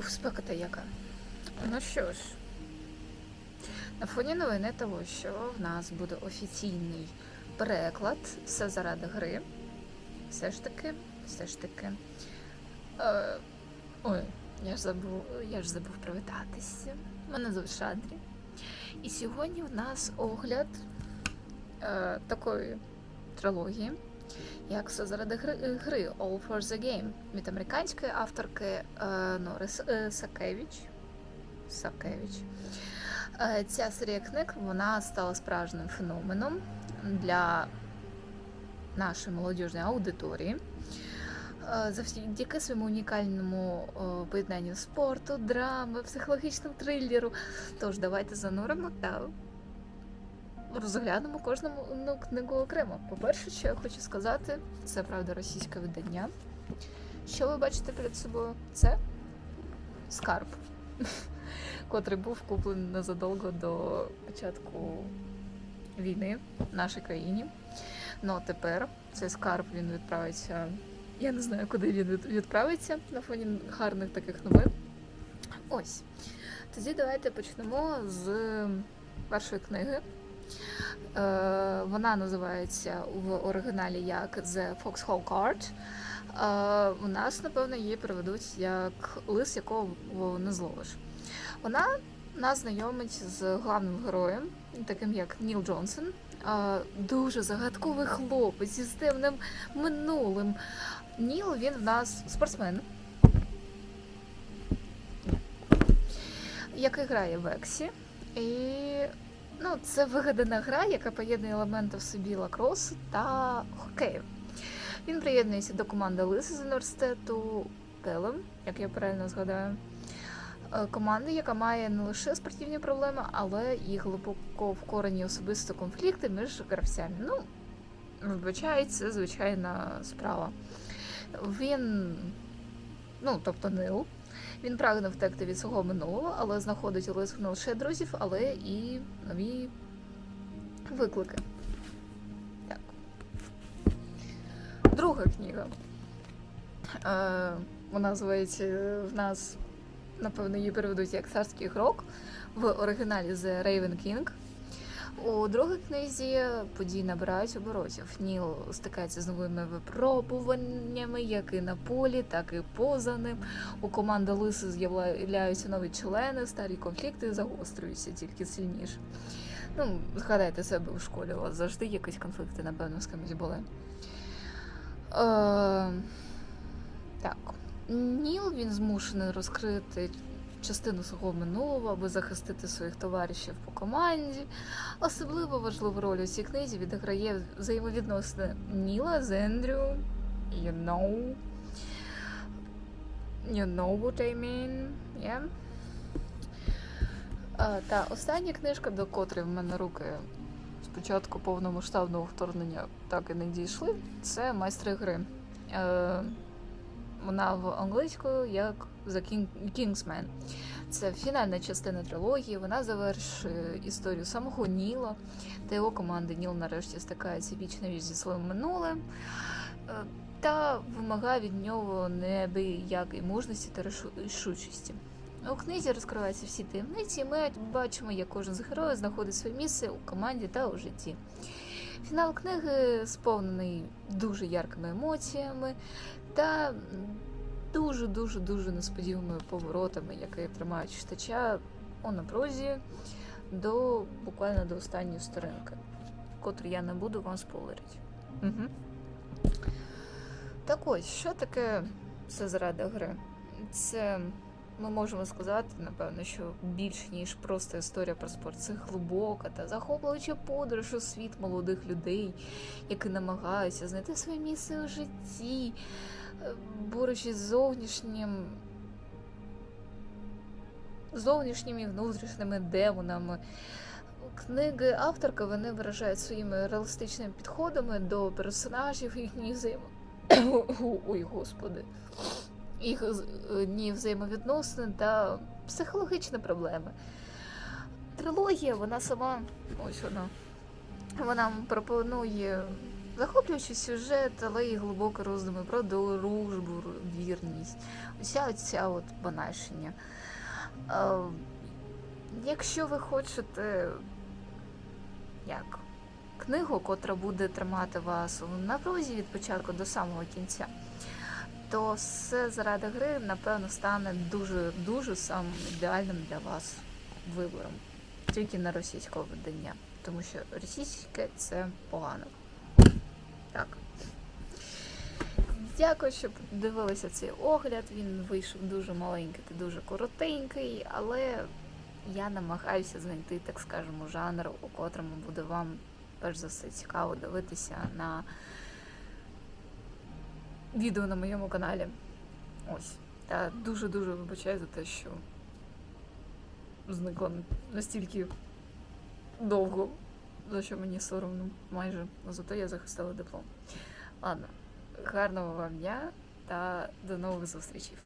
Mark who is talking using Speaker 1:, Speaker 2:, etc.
Speaker 1: Фух, спекота яка. Ну що ж, на фоні новини того, що в нас буде офіційний переклад все заради гри. Все ж таки, все ж таки. Е, ой, я ж забув, я ж забув привітатися. Мене звуть Шадрі. І сьогодні в нас огляд е, такої трилогії, як все заради гри, гри All for the Game від американської авторки е, Нори е, Сакевич. Сакевич. Е, Ця серія книг вона стала справжнім феноменом для нашої молодіжної аудиторії. Е, Завдяки своєму унікальному е, поєднанню спорту, драми, психологічному трилеру. Тож давайте зануримо та розглянемо кожну ну, книгу окремо. По-перше, що я хочу сказати, це правда російське видання. Що ви бачите перед собою? Це скарб, котрий був куплений незадовго до початку війни в нашій країні. Ну а тепер цей скарб він відправиться. Я не знаю, куди він відправиться на фоні гарних таких новин. Ось. Тоді давайте почнемо з першої книги. Е, вона називається в оригіналі як The Foxhole Card. Е, у нас, напевно, її переведуть як лис, якого не зловиш. Вона нас знайомить з главним героєм, таким як Ніл Джонсон. Е, дуже загадковий хлопець зі темним минулим. Ніл він в нас спортсмен. Який грає в Ексі. І ну, це вигадана гра, яка поєднує елементи в собі лакросу та хокею. Він приєднується до команди Лиси з університету Келем, як я правильно згадаю. Е, Команди, яка має не лише спортивні проблеми, але і глибоко вкорені особисто конфлікти між гравцями. Ну, вибачають, це звичайна справа. Він, ну, тобто Нил, він прагне втекти від свого минулого, але знаходить у не лише друзів, але і нові виклики. Так. Друга книга. Е, вона називається е, в нас, напевно, її переведуть як царський грок в оригіналі The Raven King. У другій книзі події набирають оборотів. Ніл стикається з новими випробуваннями, як і на полі, так і поза ним. У команди Лиси з'являються нові члени, старі конфлікти загострюються тільки сильніше. Ну, згадайте себе в школі, у вас завжди якісь конфлікти, напевно, з кимось були. Е, так. Ніл він змушений розкрити частину свого минулого, аби захистити своїх товаришів по команді. Особливо важливу роль у цій книзі відіграє взаємовідносини Ніла з Ендрю. You know. You know what I mean. Yeah? Та остання книжка, до котрої в мене руки спочатку повномасштабного вторгнення так і не дійшли, це майстри гри. Вона в англійською як The King, Kingsman. Це фінальна частина трилогії. Вона завершує історію самого Ніла та його команди. Ніл нарешті стикається віч на віч зі своїм минулим е, та вимагає від нього неабиякої мужності та рішучості. У книзі розкриваються всі таємниці, і ми бачимо, як кожен з героїв знаходить своє місце у команді та у житті. Фінал книги сповнений дуже яркими емоціями та дуже-дуже дуже несподіваними поворотами, які тримають читача у напрузі до буквально до останньої сторінки, котру я не буду вам спойлерити. Угу. Так ось, що таке все заради гри? Це ми можемо сказати, напевно, що більш ніж просто історія про спорт. Це глибока та захоплююча подорож у світ молодих людей, які намагаються знайти своє місце у житті, е, борючись з зовнішнім. Зовнішніми і внутрішніми демонами. Книги авторка вони виражають своїми реалістичними підходами до персонажів їхніх взаємо... Ой, господи їх з- ні взаємовідносини та психологічні проблеми. Трилогія, вона сама, ось вона, вона пропонує Захоплюючий сюжет, але й глибокі роздуми про дружбу, вірність. Уся оця от банальщення. Е, якщо ви хочете як книгу, котра буде тримати вас у напрузі від початку до самого кінця, то все заради гри, напевно, стане дуже дуже самим ідеальним для вас вибором. Тільки на російського видання. Тому що російське це погано. Так. Дякую, що дивилися цей огляд. Він вийшов дуже маленький та дуже коротенький, але я намагаюся знайти, так скажемо, жанр, у котрому буде вам перш за все цікаво дивитися на відео на моєму каналі. Ось. Я дуже-дуже вибачаю за те, що зникла настільки довго, за що мені соромно майже. Зато я захистила диплом. Ладно, гарного вам дня та до нових зустрічей.